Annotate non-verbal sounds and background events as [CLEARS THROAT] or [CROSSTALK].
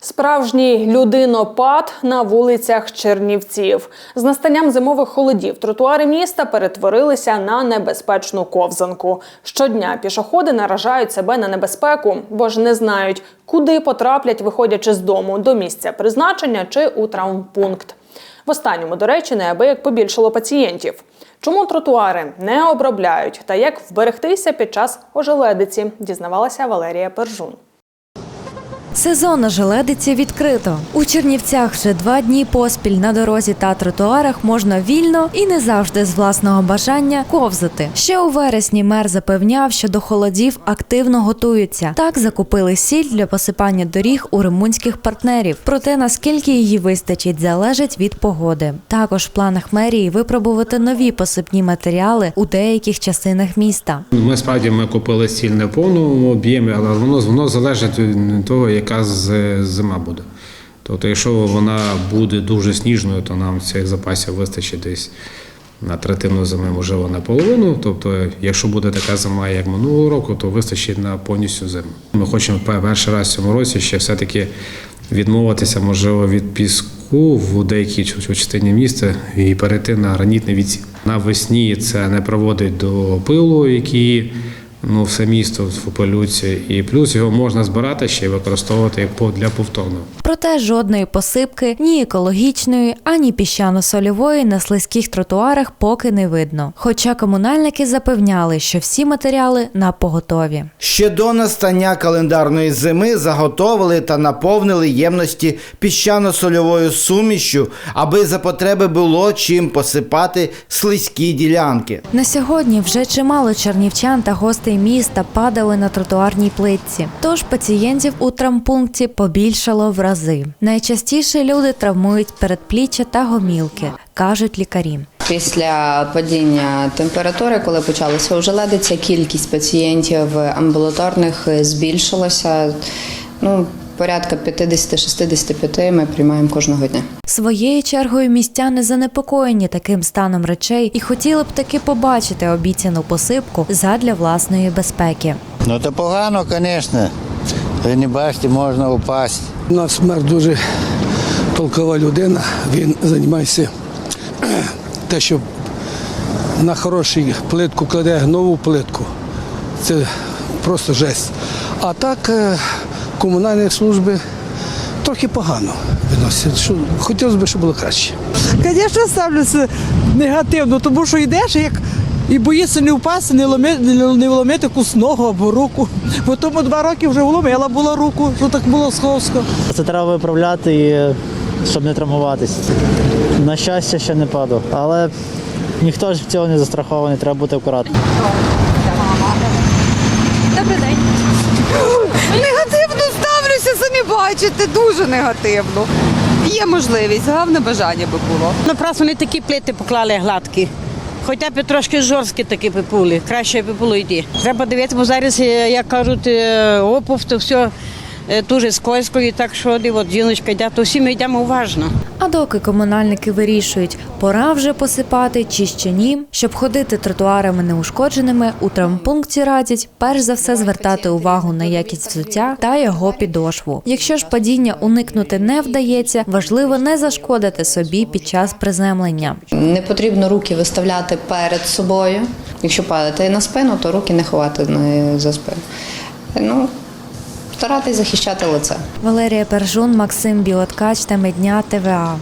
Справжній людинопад на вулицях Чернівців. З настанням зимових холодів тротуари міста перетворилися на небезпечну ковзанку. Щодня пішоходи наражають себе на небезпеку, бо ж не знають, куди потраплять, виходячи з дому до місця призначення чи у травмпункт. В останньому, до речі, неабияк побільшало пацієнтів. Чому тротуари не обробляють та як вберегтися під час ожеледиці, дізнавалася Валерія Пержун. Сезон на желедиці відкрито. У Чернівцях вже два дні поспіль на дорозі та тротуарах можна вільно і не завжди з власного бажання ковзати. Ще у вересні мер запевняв, що до холодів активно готуються. Так закупили сіль для посипання доріг у румунських партнерів. Проте наскільки її вистачить, залежить від погоди. Також в планах мерії випробувати нові посипні матеріали у деяких частинах міста. Ми справді ми купили сіль не в повному об'ємі, але воно воно залежить від того, яка з- зима буде. Тобто, якщо вона буде дуже сніжною, то нам цих запасів вистачить десь на третину зими, можливо, на половину. Тобто, якщо буде така зима, як минулого року, то вистачить на повністю зиму. Ми хочемо перший раз в цьому році ще все-таки відмовитися, можливо, від піску в деякій частині міста і перейти на гранітний відсік. Навесні це не проводить до пилу, який ну, все місто попелються, і плюс його можна збирати ще й використовувати по- для повторного. Проте жодної посипки, ні екологічної, ані піщано-сольової на слизьких тротуарах поки не видно. Хоча комунальники запевняли, що всі матеріали на поготові. Ще до настання календарної зими заготовили та наповнили ємності піщано-сольовою сумішю, аби за потреби було чим посипати слизькі ділянки. На сьогодні вже чимало чернівчан та гостей міста падали на тротуарній плитці. Тож пацієнтів у травмпункті побільшало в рази. Найчастіше люди травмують передпліччя та гомілки, кажуть лікарі. Після падіння температури, коли почалася ожеледиця, кількість пацієнтів амбулаторних збільшилася. Ну, порядка 50-65 ми приймаємо кожного дня. Своєю чергою містяни занепокоєні таким станом речей і хотіли б таки побачити обіцяну посипку задля власної безпеки. Ну то погано, звісно. Ви не бачите, можна упасти. У нас мер дуже толкова людина. Він займається [CLEARS THROAT] те, що на хорошу плитку кладе нову плитку. Це просто жесть. А так е, комунальні служби трохи погано виносять. Що, хотілося б, щоб було краще. Звісно, ставлюся негативно, тому що йдеш як і боїшся не впасти, не ломити, не вломити якусь ногу або руку. Бо тому два роки вже вломила була руку, що так було сховсько. Це треба виправляти, і, щоб не травмуватись. На щастя, ще не падав. Але ніхто ж в цього не застрахований, треба бути акуратним. Негативно ставлюся, самі бачите, дуже негативно. Є можливість, головне бажання би було. Ну, просто вони такі плити поклали гладкі. Хоча б трошки жорсткі такі були, краще би було йти. Треба дивитися, бо зараз, е, як кажуть, опов, то все е, дуже скользко, і так що от жіночка йде, то всі ми йдемо уважно. А доки комунальники вирішують, пора вже посипати чи ще ні, щоб ходити тротуарами неушкодженими, у травмпункті радять перш за все звертати увагу на якість взуття та його підошву. Якщо ж падіння уникнути не вдається, важливо не зашкодити собі під час приземлення. Не потрібно руки виставляти перед собою. Якщо падати на спину, то руки не ховати за спину. Ну, старатись захищати лице. Валерія Пержун, Максим Білоткач та ТВА.